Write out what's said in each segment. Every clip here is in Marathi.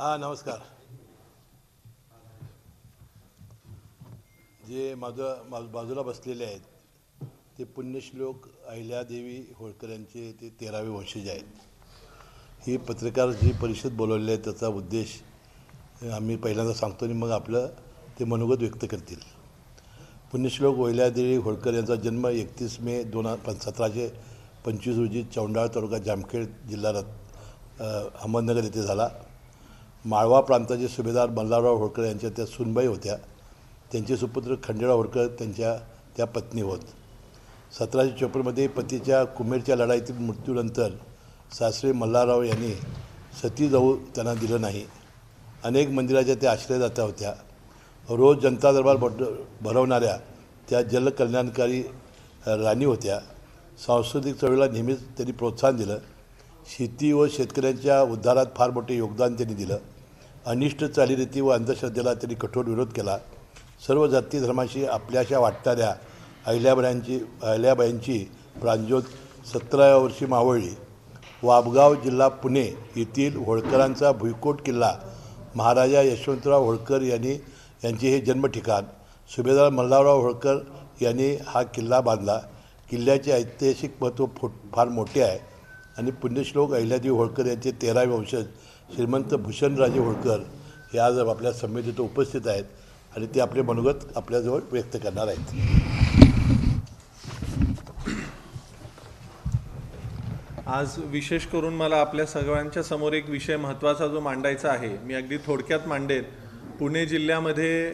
हा नमस्कार. जे माझं मा बाजूला बसलेले आहेत ते पुण्यश्लोक अहिल्यादेवी होळकर यांचे ते तेरावे वंशज आहेत. ही पत्रकार जी परिषद बोलवली आहे त्याचा उद्देश आम्ही पहिल्यांदा सांगतो आणि मग आपलं ते मनोगत व्यक्त करतील. पुण्यश्लोक अहिल्यादेवी होळकर यांचा जन्म एकतीस मे दोन हजार सतराशे पंचवीस रोजी चौंडाळ तालुका जामखेड जिल्हा अहमदनगर येथे झाला. माळवा प्रांताचे सुभेदार मल्हारराव होळकर यांच्या त्या सुनबाई होत्या. त्यांचे सुपुत्र खंडेराव होळकर त्यांच्या त्या पत्नी होत. सतराशे चोपन्नमध्ये पतीच्या कुमेरच्या लढाईतील मृत्यूनंतर सासरे मल्हारराव यांनी सती जाऊ त्यांना दिलं नाही. अनेक मंदिराच्या त्या आश्रयदात्या होत्या. रोज जनता दरबार भट भरवणाऱ्या त्या जलकल्याणकारी राणी होत्या. सांस्कृतिक चळवळीला नेहमीच त्यांनी प्रोत्साहन दिलं. शेती व शेतकऱ्यांच्या उद्धारात फार मोठे योगदान त्यांनी दिलं. अनिष्ट चालीरीती व अंधश्रद्धेला त्यांनी कठोर विरोध केला. सर्व जाती धर्माशी आपल्याशा वाटणाऱ्या अहिल्याबाईंची अहिल्याबाईंची प्रांजोत सतराव्या वर्षी मावळली. वाबगाव जिल्हा पुणे येथील होळकरांचा भुईकोट किल्ला महाराजा यशवंतराव होळकर यांनी यांचे हे जन्मठिकाण. सुभेदार मल्हारराव होळकर यांनी हा किल्ला बांधला. किल्ल्याचे ऐतिहासिक महत्त्व फो फार मोठे आहे. आणि पुण्यश्लोक अहिल्यादेवी होळकर यांचे तेरावे वंशज श्रीमंत भूषणराजे होळकर हे आज आपल्या संमेलनात उपस्थित आहेत आणि ते आपले मनोगत आपल्याजवळ व्यक्त करणार आहेत. आज विशेष करून मला आपल्या सगळ्यांच्या समोर एक विषय महत्त्वाचा जो मांडायचा आहे मी अगदी थोडक्यात मांडेन. पुणे जिल्ह्यामध्ये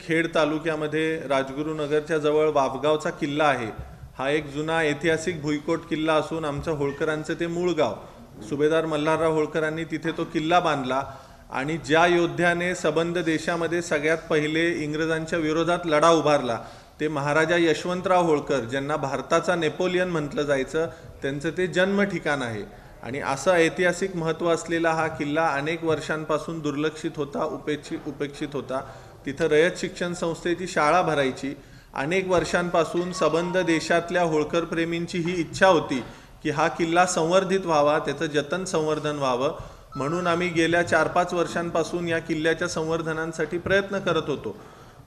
खेड तालुक्यामध्ये राजगुरुनगरच्या जवळ वावगावचा किल्ला आहे. हा एक जुना ऐतिहासिक भुईकोट किल्ला असून आमच्या होळकरांचं ते मूळ गाव. सुभेदार मल्हारराव होळकरांनी तिथे तो किल्ला बांधला आणि ज्या योद्ध्याने सबंध देशामध्ये सगळ्यात पहिले इंग्रजांच्या विरोधात लढा उभारला ते महाराजा यशवंतराव होळकर ज्यांना भारताचा नेपोलियन म्हटलं जायचं त्यांचं ते जन्म ठिकाण आहे. आणि असं ऐतिहासिक महत्त्व असलेला हा किल्ला अनेक वर्षांपासून दुर्लक्षित होता उपेक्षित उपेक्षित होता. तिथं रयत शिक्षण संस्थेची शाळा भरायची. अनेक वर्षांपासून सबंध देशातल्या होळकरप्रेमींची ही इच्छा होती. की हा किल्ला संवर्धित व्हावा त्याचं जतन संवर्धन व्हावं. म्हणून आम्ही गेल्या चार पाच वर्षांपासून या किल्ल्याच्या संवर्धनासाठी प्रयत्न करत होतो.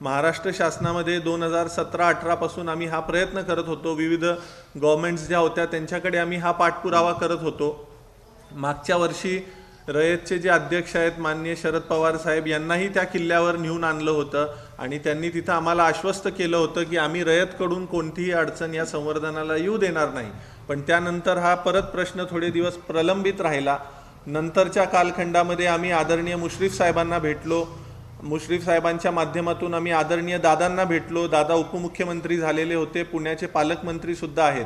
महाराष्ट्र शासनामध्ये दोन हजार सतरा अठरापासून आम्ही हा प्रयत्न करत होतो. विविध गव्हर्मेंट्स ज्या होत्या त्यांच्याकडे आम्ही हा पाठपुरावा करत होतो. मागच्या वर्षी रयतचे जे अध्यक्ष आहेत माननीय शरद पवार साहेब यांनाही त्या किल्ल्यावर नेऊन आणलं होतं. आणि त्यांनी तिथं आम्हाला आश्वस्त केलं होतं की आम्ही रयतकडून कोणतीही अडचण या संवर्धनाला येऊ देणार नाही. पण त्यानंतर हा परत प्रश्न थोडे दिवस प्रलंबित राहिला. नंतरच्या कालखंडामध्ये आम्ही आदरणीय मुश्रीफ साहेबांना भेटलो. मुश्रीफ साहेबांच्या माध्यमातून आम्ही आदरणीय दादांना भेटलो. दादा उपमुख्यमंत्री झालेले होते पुण्याचे पालकमंत्रीसुद्धा आहेत.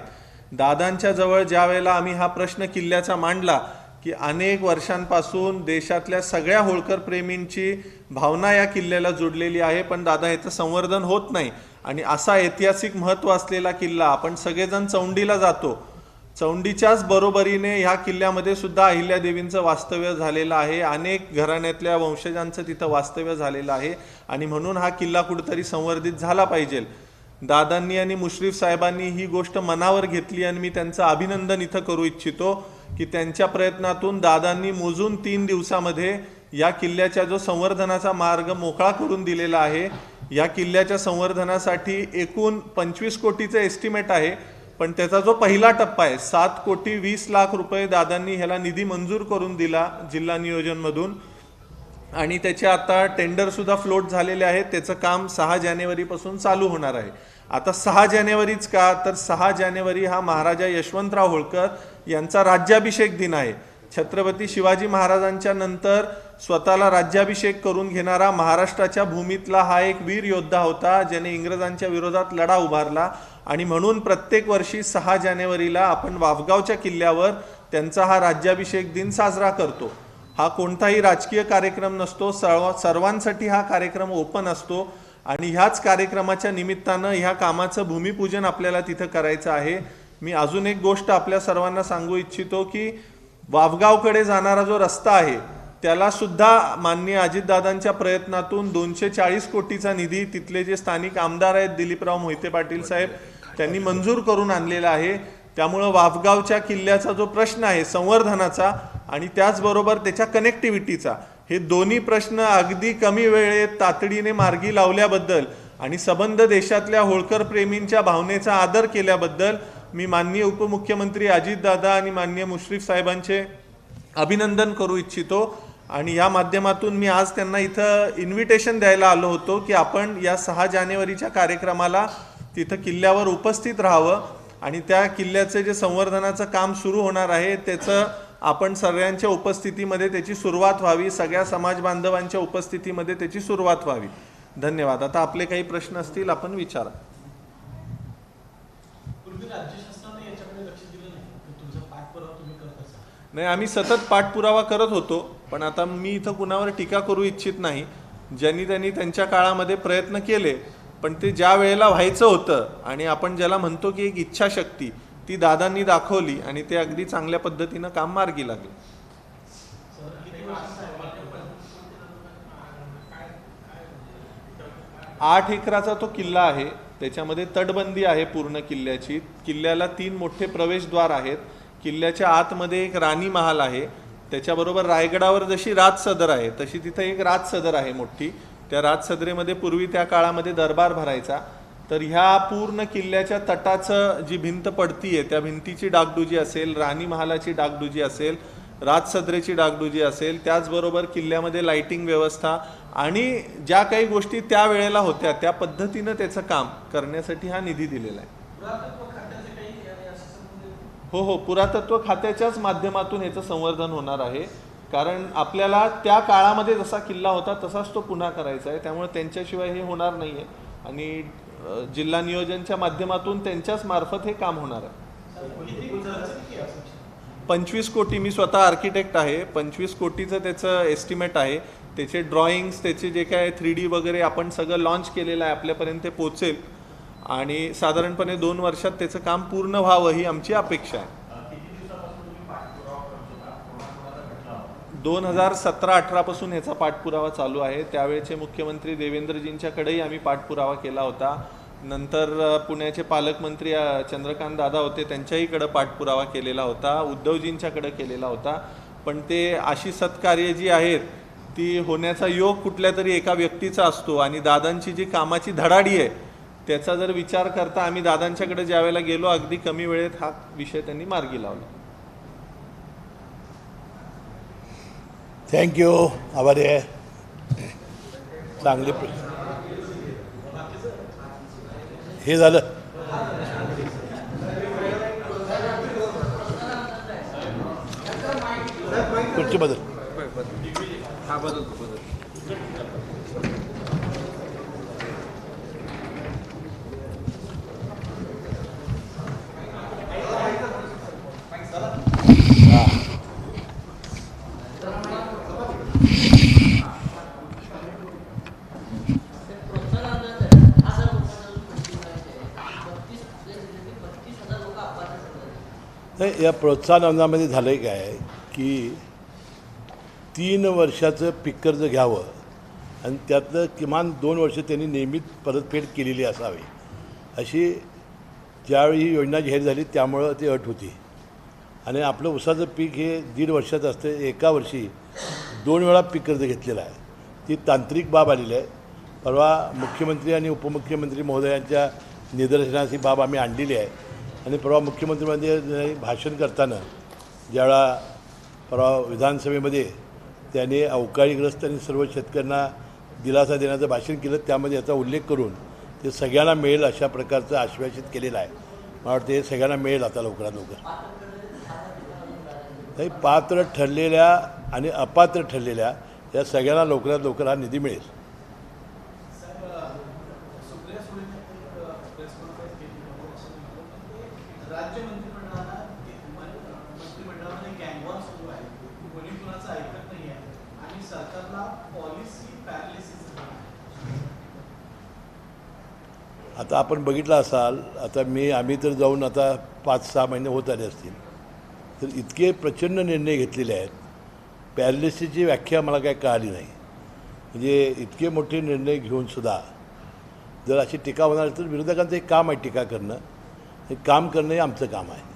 दादांच्या जवळ ज्या वेळेला आम्ही हा प्रश्न किल्ल्याचा मांडला की अनेक वर्षांपासून देशातल्या सगळ्या होळकर प्रेमींची भावना या किल्ल्याला जोडलेली आहे पण दादा याचं संवर्धन होत नाही. आणि असा ऐतिहासिक महत्त्व असलेला किल्ला आपण सगळेजण चौंडीला जातो. चौंडीच्याच बरोबरीने ह्या किल्ल्यामध्ये सुद्धा अहिल्यादेवींचं वास्तव्य झालेलं आहे. अनेक घराण्यातल्या वंशजांचं तिथं वास्तव्य झालेलं आहे. आणि म्हणून हा किल्ला कुठेतरी संवर्धित झाला पाहिजे. दादांनी आणि मुश्रीफ साहेबांनी ही गोष्ट मनावर घेतली आणि मी त्यांचं अभिनंदन इथं करू इच्छितो की त्यांच्या प्रयत्नातून दादांनी मोजून तीन दिवसामध्ये या किल्ल्याच्या जो संवर्धनाचा मार्ग मोकळा करून दिलेला आहे या किल्ल्याच्या संवर्धनासाठी एकूण पंचवीस कोटीचं एस्टिमेट आहे. पण त्याचा जो पहिला टप्पा आहे सात कोटी वीस लाख रुपये दादांनी ह्याला निधी मंजूर करून दिला जिल्हा नियोजनमधून. आणि त्याचे आता टेंडरसुद्धा फ्लोट झालेले आहेत. त्याचं काम सहा जानेवारीपासून चालू होणार आहे. आता सहा जानेवारीच का? तर सहा जानेवारी हा महाराजा यशवंतराव होळकर यांचा राज्याभिषेक दिन आहे. छत्रपती शिवाजी महाराजांच्या नंतर स्वतःला राज्याभिषेक करून घेणारा महाराष्ट्राच्या भूमीतला हा एक वीर योद्धा होता ज्याने इंग्रजांच्या विरोधात लढा उभारला. आणि म्हणून प्रत्येक वर्षी सहा जानेवारीला आपण वावगावच्या किल्ल्यावर त्यांचा हा राज्याभिषेक दिन साजरा करतो. हा कोणताही राजकीय कार्यक्रम नसतो सर्व सर्वांसाठी हा कार्यक्रम ओपन असतो. आणि ह्याच कार्यक्रमाच्या निमित्तानं ह्या कामाचं भूमिपूजन आपल्याला तिथं करायचं आहे. मी अजून एक गोष्ट आपल्या सर्वांना सांगू इच्छितो की वावगावकडे जाणारा जो रस्ता आहे त्याला सुद्धा माननीय अजितदादांच्या प्रयत्नातून दोनशे चाळीस कोटीचा निधी तिथले जे स्थानिक आमदार आहेत दिलीपराव मोहिते पाटील साहेब त्यांनी मंजूर करून आणलेला आहे. त्यामुळं वाफगावच्या किल्ल्याचा जो प्रश्न आहे संवर्धनाचा आणि त्याचबरोबर त्याच्या कनेक्टिव्हिटीचा हे दोन्ही प्रश्न अगदी कमी वेळेत तातडीने मार्गी लावल्याबद्दल आणि सबंध देशातल्या होळकर प्रेमींच्या भावनेचा आदर केल्याबद्दल मी माननीय उपमुख्यमंत्री अजितदादा आणि माननीय मुश्रीफ साहेबांचे अभिनंदन करू इच्छितो. आणि या माध्यमातून मी आज त्यांना इथं इन्व्हिटेशन द्यायला आलो होतो की आपण या सहा जानेवारीच्या कार्यक्रमाला तिथं किल्ल्यावर उपस्थित राहावं. आणि त्या किल्ल्याचं जे संवर्धनाचं काम सुरू होणार आहे त्याचं आपण सगळ्यांच्या उपस्थितीमध्ये त्याची सुरुवात व्हावी. सगळ्या समाज बांधवांच्या उपस्थितीमध्ये त्याची सुरुवात व्हावी. धन्यवाद. आता आपले काही प्रश्न असतील आपण विचारा पूर्वी राज्य शासनाने याच्याकडे लक्ष दिलं नाही की तुमचा पाठपुरावा तुम्ही करत असाल नाही आम्ही सतत पाठपुरावा करत होतो पण आता मी इथं कुणावर टीका करू इच्छित नाही. ज्यांनी त्यांनी त्यांच्या काळामध्ये प्रयत्न केले पण ते ज्या वेळेला व्हायचं होतं आणि आपण ज्याला म्हणतो की एक इच्छाशक्ती ती दादांनी दाखवली आणि ते अगदी चांगल्या पद्धतीनं काम मार्गी लागले. आठ एकराचा तो किल्ला आहे त्याच्यामध्ये तटबंदी आहे पूर्ण किल्ल्याची. किल्ल्याला तीन मोठे प्रवेशद्वार आहेत. किल्ल्याच्या आतमध्ये एक राणी महाल आहे. त्याच्याबरोबर रायगडावर जशी राजसदर आहे तशी तिथं एक राजसदर आहे मोठी. त्या राजसदरेमध्ये पूर्वी त्या काळामध्ये दरबार भरायचा. तर ह्या पूर्ण किल्ल्याच्या तटाचं जी भिंत पडती आहे त्या भिंतीची डागडुजी असेल राणी महालाची डागडुजी असेल राजसदरेची डागडुजी असेल त्याचबरोबर किल्ल्यामध्ये लाइटिंग व्यवस्था आणि ज्या काही गोष्टी त्या वेळेला होत्या त्या पद्धतीनं त्याचं काम करण्यासाठी हा निधी दिलेला आहे पुरातत्व खात्याचे काही आणि असं संबंधित हो हो. पुरातत्व खात्याच्याच माध्यमातून ह्याचं संवर्धन होणार आहे. कारण आपल्याला त्या काळामध्ये जसा किल्ला होता तसाच तो पुन्हा करायचा आहे. त्यामुळे त्यांच्याशिवाय हे होणार नाही आहे. आणि जिल्हा नियोजनच्या माध्यमातून त्यांच्याच मार्फत हे काम होणार आहे. पंचवीस कोटी मी स्वतः आर्किटेक्ट आहे. पंचवीस कोटीचं त्याचं एस्टिमेट आहे. त्याचे ड्रॉइंग्स त्याचे जे काय थ्री डी वगैरे आपण सगळं लॉन्च केलेलं आहे आपल्यापर्यंत ते पोचेल. आणि साधारणपणे दोन वर्षात त्याचं काम पूर्ण व्हावं ही आमची अपेक्षा आहे. दोन हजार सतरा अठरापासून ह्याचा पाठपुरावा चालू आहे. त्यावेळेचे मुख्यमंत्री देवेंद्रजींच्याकडेही आम्ही पाठपुरावा केला होता. नंतर पुण्याचे पालकमंत्री चंद्रकांत दादा होते त्यांच्याहीकडे पाठपुरावा केलेला होता उद्धवजींच्याकडे केलेला होता. पण ते अशी सत्कार्य जी आहेत ती होण्याचा योग कुठल्या तरी एका व्यक्तीचा असतो आणि दादांची जी कामाची धडाडी आहे त्याचा जर विचार करता आम्ही दादांच्याकडे ज्यावेळेला गेलो अगदी कमी वेळेत हा विषय त्यांनी मार्गी लावला. थँक्यू आभारी आहे. चांगले प्रश्न हे झालं. खुर्ची बदल? या प्रोत्साहन अनुदानामध्ये झालं आहे काय की तीन वर्षाचं पीक कर्ज घ्यावं आणि त्यातलं किमान दोन वर्ष त्यांनी नियमित परतफेड केलेली असावी. अशी ज्यावेळी ही योजना जाहीर झाली त्यामुळं ती अट होती. आणि आपलं उसाचं पीक हे दीड वर्षाचं असतं एका वर्षी दोन वेळा पीक कर्ज घेतलेलं आहे. ती तांत्रिक बाब आलेली आहे. परवा मुख्यमंत्री आणि उपमुख्यमंत्री महोदयांच्या निदर्शनास ही बाब आम्ही आणलेली आहे. आणि परवा मुख्यमंत्री भाषण करताना ज्यावेळा परवा विधानसभेमध्ये त्यांनी अवकाळीग्रस्त आणि सर्व शेतकऱ्यांना दिलासा देण्याचं भाषण केलं त्यामध्ये याचा उल्लेख करून ते सगळ्यांना मिळेल अशा प्रकारचं आश्वासित केलेलं आहे. मला वाटतं हे सगळ्यांना मिळेल आता लवकरात लवकर. नाही पात्र ठरलेल्या आणि अपात्र ठरलेल्या या सगळ्यांना लवकरात लवकर हा निधी मिळेल सुप्रिया सुळेंनी एक प्रेस कॉन्फरन्स केली होती असं म्हटलं की राज्य मंत्रिमंडळाला मंत्रिमंडळामध्ये गँगवॉर सुरू आहे कोणी कुणाचं ऐकत नाही आहे आणि सरकारला पॉलिसी पॅरालिसिस आता आपण बघितलं असाल आता मी आम्ही तर जाऊन आता पाच सहा महिने होत आले असतील. तर इतके प्रचंड निर्णय घेतलेले आहेत. पॅरलिसिसची व्याख्या मला काय कळाली नाही. म्हणजे इतके मोठे निर्णय घेऊनसुद्धा जर अशी टीका होणार तर विरोधकांचं एक काम आहे टीका करणं. हे काम करणं हे आमचं काम आहे.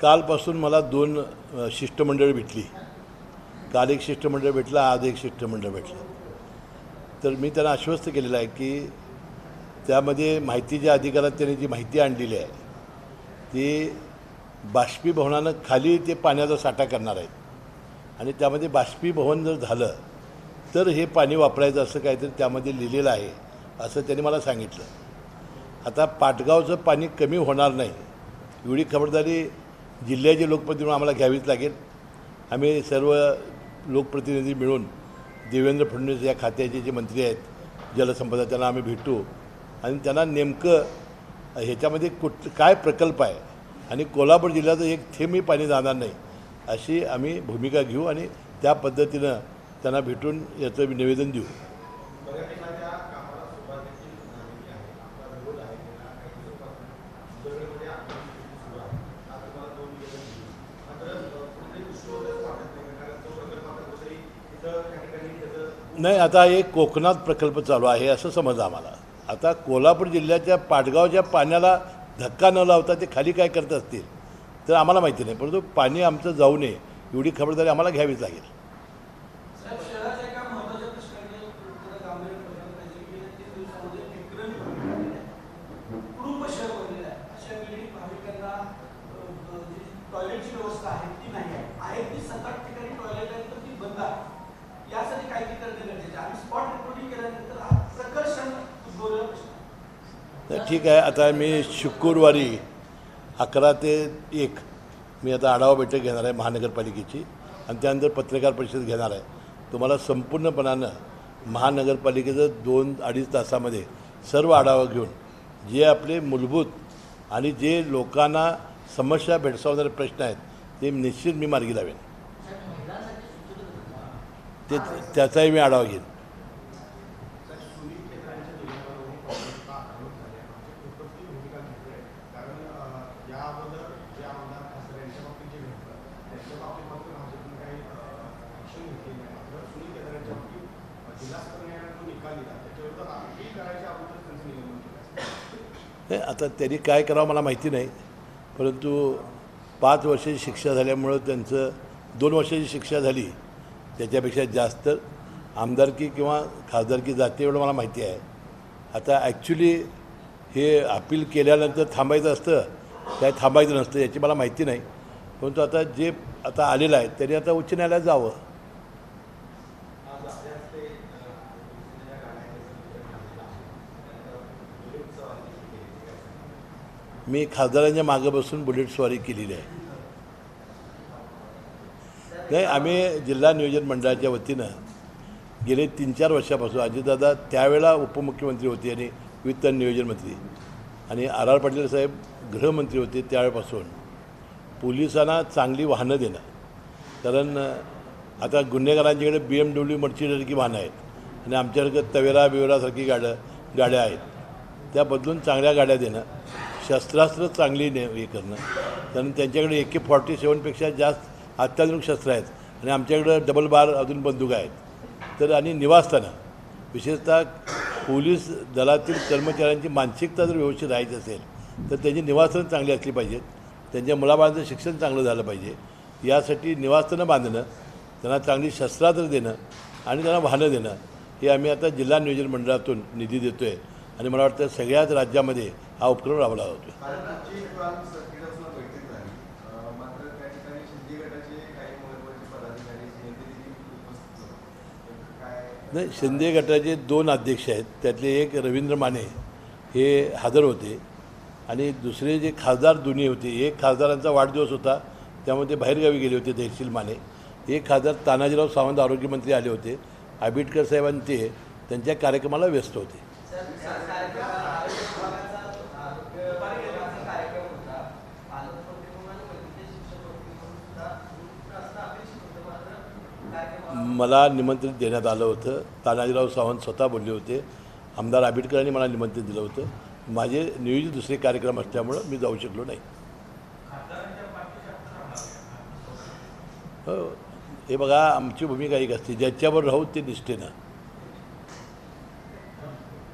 कालपासून मला दोन शिष्टमंडळ भेटली. काल एक शिष्टमंडळ भेटलं आज एक शिष्टमंडळ भेटलं. तर मी त्यांना आश्वस्त केलेलं आहे की त्यामध्ये माहितीच्या अधिकारात त्यांनी जी माहिती आणलेली आहे ती बाष्पीभवनानं खाली ते पाण्याचा साठा करणार आहेत. आणि त्यामध्ये बाष्पीभवन जर झालं तर हे पाणी वापरायचं असं काहीतरी त्यामध्ये लिहिलेलं आहे असं त्यांनी मला सांगितलं. आता पाटगावचं पाणी कमी होणार नाही एवढी खबरदारी जिल्ह्याचे लोकप्रतिनिधी म्हणून आम्हाला घ्यावीच लागेल. आम्ही सर्व लोकप्रतिनिधी मिळून देवेंद्र फडणवीस या खात्याचे जे मंत्री आहेत जलसंपदा त्यांना आम्ही भेटू. आणि त्यांना नेमकं ह्याच्यामध्ये कुठ काय प्रकल्प आहे? आणि कोल्हापूर जिल्ह्याचं एक थेंबही पाणी जाणार नाही अशी आम्ही भूमिका घेऊ आणि त्या पद्धतीनं त्यांना भेटून याचं निवेदन देऊ. नाही आता एक कोकणात प्रकल्प चालू आहे असं समजा आम्हाला. आता कोल्हापूर जिल्ह्याच्या पाटगावच्या पाण्याला धक्का न लावता ते खाली काय करत असतील तर आम्हाला माहिती नाही. परंतु पाणी आमचं जाऊ नये एवढी खबरदारी आम्हाला घ्यावीच लागेल साहेब शहराच्या एका महत्त्वाच्या प्रश्नाकडे थोडं गांभीर्य बघितलं पाहिजे की तीन दिवसामध्ये विक्रमी बनलेलं आहे कुटुंब शहर बनलेलं आहे अशा वेळी भाविकांना अ, अ, जी टॉयलेटची व्यवस्था आहे ती नाही आहे आहे ती सात आठ ठिकाणी टॉयलेट आहे तर ती बंद आहे यासाठी काय ती करणे गरजेचे आहे. आम्ही स्पॉट रिपोर्टिंग केल्यानंतर हा प्रकर्षण उद्भवलेला प्रश्न आहे. तर ठीक आहे आता मी शुक्रवारी अकरा ते एक मी आता आढावा बैठक घेणार आहे महानगरपालिकेची आणि त्यानंतर पत्रकार परिषद घेणार आहे. तुम्हाला संपूर्णपणानं महानगरपालिकेचं दोन अडीच तासामध्ये सर्व आढावा घेऊन जे आपले मूलभूत आणि जे लोकांना समस्या भेडसावणारे प्रश्न आहेत ते निश्चित मी मार्गी लावेन. ते त्याचाही मी आढावा घेईन कारण अ, या अगोदर जे आमदार खासदार यांच्या बाबतीत जे घडलं त्याच्या बाबतीत मात्र भाजपने काही ॲक्शन घेतली नाही मात्र सुनील केदारांच्या बाबतीत अ, जिल्हास्तरीय न्यायालयाने जो निकाल दिला त्याच्याविरुद्ध अपील करायच्या अगोदर त्यांचं निलंबन केलं नाही आता त्यांनी काय करावं मला माहिती नाही परंतु पाच वर्षाची शिक्षा झाल्यामुळं त्यांचं दोन वर्षाची शिक्षा झाली त्याच्यापेक्षा जास्त आमदारकी किंवा खासदारकी जाते एवढं मला माहिती आहे. आता ॲक्च्युली हे अपील केल्यानंतर थांबायचं असतं काय थांबायचं नसतं याची मला माहिती नाही परंतु आता जे आता आलेलं आहे त्यांनी आता उच्च न्यायालयात जावं. मी खासदारांच्या मागं बसून बुलेट स्वारी केलेली आहे. नाही आम्ही जिल्हा नियोजन मंडळाच्या वतीनं गेले तीन चार वर्षापासून अजितदादा त्यावेळेला उपमुख्यमंत्री होते आणि वित्त आणि नियोजन मंत्री. आणि आर आर पाटील साहेब गृहमंत्री होते त्यावेळेपासून. पोलिसांना चांगली वाहनं देणं. कारण आता गुन्हेगारांच्याकडे बी एम डब्ल्यू मर्चिडसारखी वाहनं आहेत. आणि आमच्याकडे तवेरा बिवेरासारखी गाड्या गाड्या आहेत. त्या बदलून चांगल्या गाड्या देणं. शस्त्रास्त्र चांगली ने हे करणं. कारण त्यांच्याकडे ए के फॉर्टी सेवनपेक्षा जास्त अत्याधुनिक शस्त्र आहेत. आणि आमच्याकडं डबल बार अजून बंदूक आहेत. तर आणि निवासस्थानं. विशेषतः पोलीस दलातील कर्मचाऱ्यांची मानसिकता जर व्यवस्थित राहायची असेल तर त्यांची निवासस्थानं चांगली असली पाहिजेत. त्यांच्या मुलाबाळांचं शिक्षण चांगलं झालं पाहिजे. यासाठी निवासस्थानं बांधणं त्यांना चांगली शस्त्रास्त्र देणं आणि त्यांना वाहनं देणं हे आम्ही आता जिल्हा नियोजन मंडळातून निधी देतो आहे आणि मला वाटतं सगळ्याच राज्यामध्ये हा उपक्रम राबवला जातो. आहे भारताची काल सर्किटसला बैठक झाली अ, मात्र त्या ठिकाणी शिंदे गटाचे काही महत्त्वाचे पदाधिकारी नेते देखील उपस्थित होते. तर काय नाही शिंदे गटाचे दोन अध्यक्ष आहेत. त्यातले एक रवींद्र माने हे हजर होते आणि दुसरे जे खासदार दोन्ही होते एक खासदारांचा वाढदिवस होता त्यामध्ये बाहेरगावी गेले होते तहसील माने. एक खासदार तानाजीराव सावंत आरोग्यमंत्री आले होते. आंबेडकर साहेबांनी ते त्यांच्या कार्यक्रमाला व्यस्त होते. मला निमंत्रित देण्यात आलं होतं. तानाजीराव सावंत स्वतः बोलले होते. आमदार आंबेडकरांनी मला निमंत्रण दिलं होतं. माझे नियोजित दुसरे कार्यक्रम असल्यामुळं मी जाऊ शकलो नाही. हो हे बघा आमची भूमिका एक असते. ज्याच्यावर राहू ते निष्ठेनं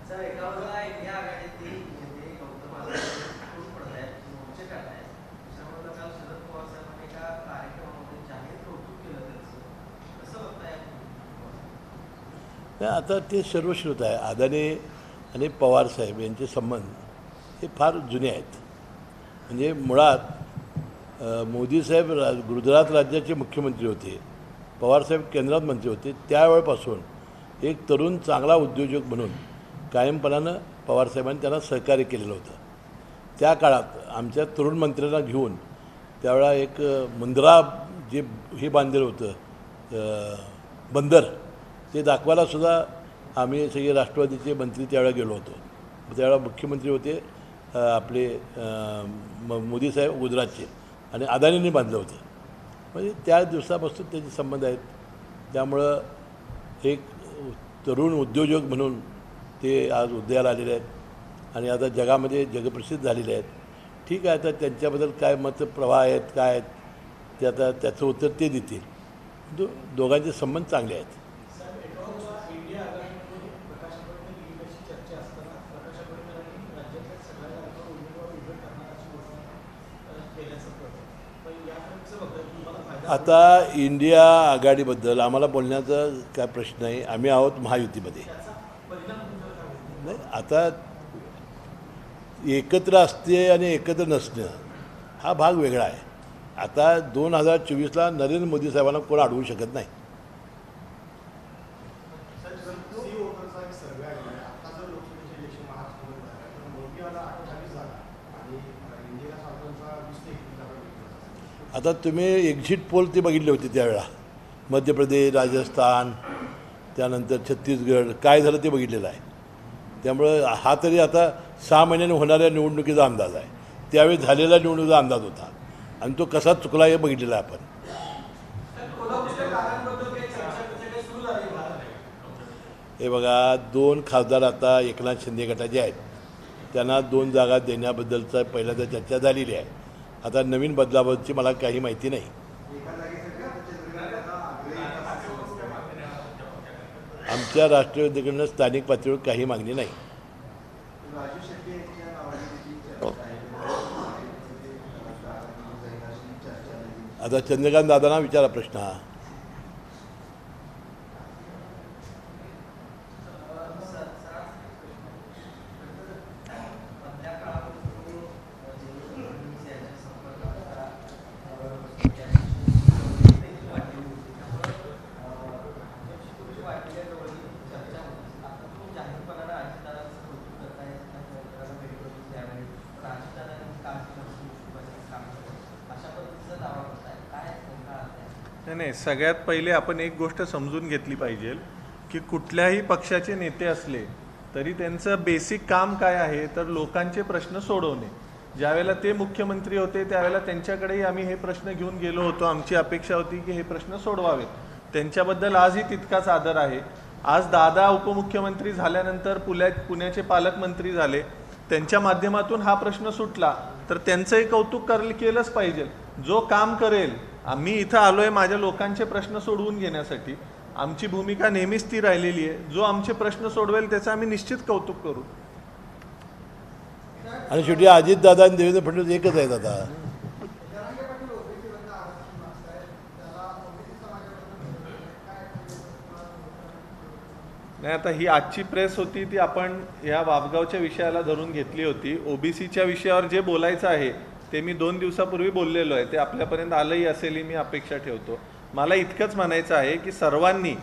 सर एका बाजूला इंडिया आघाडीतील नेते गौतम अदानी तुटून पडत आहेत मोर्चे काढत आहेत दुसऱ्या बाजूला काल शरद पवार आता ते सर्वश्रुत आहे आदाने आणि पवार साहेब यांचे संबंध हे फार जुने आहेत. म्हणजे मुळात मोदी साहेब रा गुजरात राज्याचे मुख्यमंत्री होते पवारसाहेब केंद्रात मंत्री होते त्यावेळेपासून एक तरुण चांगला उद्योजक म्हणून कायमपणानं पवारसाहेबांनी त्यांना सहकार्य केलेलं होतं. त्या काळात आमच्या तरुण मंत्र्यांना घेऊन त्यावेळा एक मुंद्रा जे हे बांधलेलं होतं बंदर ते दाखवायला सुद्धा आम्ही सगळे राष्ट्रवादीचे मंत्री त्यावेळेला गेलो होतो. त्यावेळेला मुख्यमंत्री होते आपले म- मोदी साहेब गुजरातचे आणि अदानींनी बांधलं होतं. म्हणजे त्या दिवसापासून त्याचे संबंध आहेत. त्यामुळं एक तरुण उद्योजक म्हणून ते आज उदयाला आलेले आहेत आणि आता जगामध्ये जगप्रसिद्ध झालेले आहेत. ठीक आहे आता त्यांच्याबद्दल काय मत प्रवाह आहेत काय आहेत ते आता त्याचं उत्तर ते देतील. दो दोघांचे संबंध चांगले आहेत. आता इंडिया आघाडीबद्दल आम्हाला बोलण्याचा काय प्रश्न नाही. आम्ही आहोत महायुतीमध्ये. नाही आता एकत्र असते आणि एकत्र नसणं हा भाग वेगळा आहे. आता दोन हजार चोवीसला नरेंद्र मोदी साहेबांना कोण अडवू शकत नाही सी वोटरचा एक सर्वे आहे आता जर लोकसभेचे इलेक्शन महाराष्ट्रामध्ये झालं तर मोदीला अठ्ठावीस जागा आणि इंडिया सारखांचा वीस ते एकवीस जागा भेटतात आता तुम्ही एक्झिट पोल ते बघितले होते त्यावेळेला. मध्य प्रदेश राजस्थान त्यानंतर छत्तीसगड काय झालं ते बघितलेलं आहे. त्यामुळं हा तरी आता सहा महिन्याने होणाऱ्या निवडणुकीचा अंदाज आहे. त्यावेळी झालेला निवडणुकीचा अंदाज होता. आणि तो कसा चुकला हे बघितलेला आहे आपण? हे बघा दोन खासदार आता एकनाथ शिंदे गटाचे आहेत. त्यांना दोन जागा देण्याबद्दलचा पहिल्यांदा चर्चा झालेली आहे. आता नवीन बदलाबद्दलची मला काही माहिती नाही. आमच्या राष्ट्रवादीकडनं स्थानिक पातळीवर काही मागणी नाही. आता चंद्रकांत दादांना विचारा प्रश्न हा मधल्या काळामध्ये फडणवीस यांच्या संपर्कात होता. अं, त्यांची वाटलेली होती. त्यामुळं, अं, त्यांची थोडीशी वाटलेल्या जवळची चर्चा होती. आता तो जाहीरपणानं अजितदादांचं कौतुक करताय, त्यांना भेट करून द्यावे. पण अजितदादांनी काम केलं नसून शिवसेनेचं काम केलं. अशा पद्धतीचा दावा करताय. काय नेमका अर्थ आहे? नाही नाही सगळ्यात पहिले आपण एक गोष्ट समजून घेतली पाहिजे की कुठल्याही पक्षाचे नेते असले तरी त्यांचं बेसिक काम काय आहे तर लोकांचे प्रश्न सोडवणे. ज्यावेळेला ते मुख्यमंत्री होते त्यावेळेला त्यांच्याकडेही आम्ही हे प्रश्न घेऊन गेलो होतो. आमची अपेक्षा होती की हे प्रश्न सोडवावेत. त्यांच्याबद्दल आजही तितकाच आदर आहे. आज दादा उपमुख्यमंत्री झाल्यानंतर पुल्या पुण्याचे पालकमंत्री झाले. त्यांच्या माध्यमातून हा प्रश्न सुटला. तर त्यांचंही कौतुक कर केलंच पाहिजे. जो काम करेल आम्ही इथं आलोय माझ्या लोकांचे प्रश्न सोडवून घेण्यासाठी. आमची भूमिका नेहमीच ती राहिलेली आहे. जो आमचे प्रश्न सोडवेल त्याचं आम्ही निश्चित कौतुक करू. आणि शेवटी अजितदादा आणि देवेंद्र फडणवीस एकच आहेत आता. नाही आता ही आजची प्रेस होती ती आपण या वापगावच्या विषयाला धरून घेतली होती. ओबीसीच्या विषयावर जे बोलायचं आहे ते मी दोन दिवसापूर्वी बोललेलो आहे. ते आपल्यापर्यंत आलंही असेल मी अपेक्षा ठेवतो. मला इतकंच म्हणायचं आहे की सर्वांनी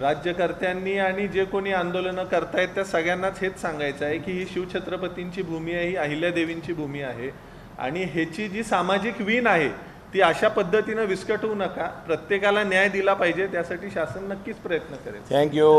राज्यकर्त्यांनी आणि जे कोणी आंदोलनं करतायत त्या सगळ्यांनाच हेच सांगायचं आहे की ही शिवछत्रपतींची भूमी आहे ही अहिल्यादेवींची भूमी आहे. आणि ह्याची जी सामाजिक वीण आहे ती अशा पद्धतीनं विस्कटवू नका. प्रत्येकाला न्याय दिला पाहिजे त्यासाठी शासन नक्कीच प्रयत्न करेल. थँक्यू